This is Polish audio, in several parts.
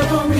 album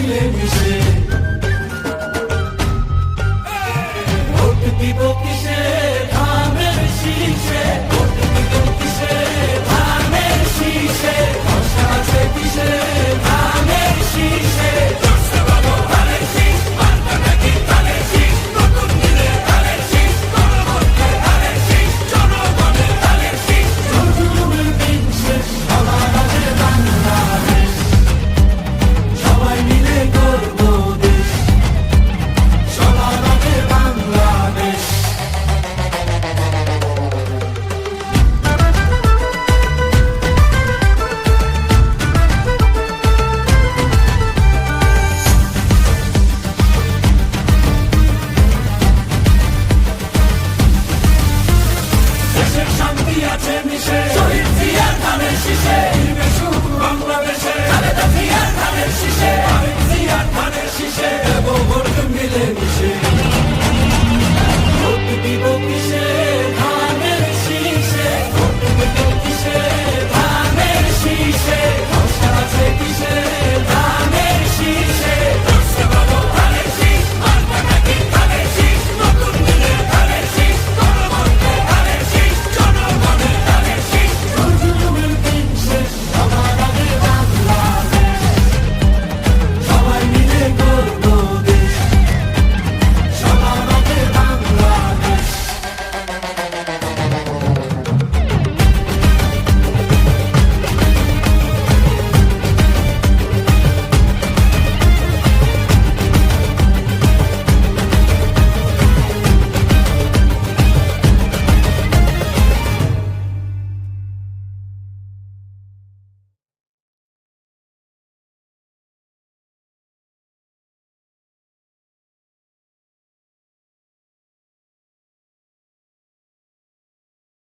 Ja czemu się, co jest, myśli się.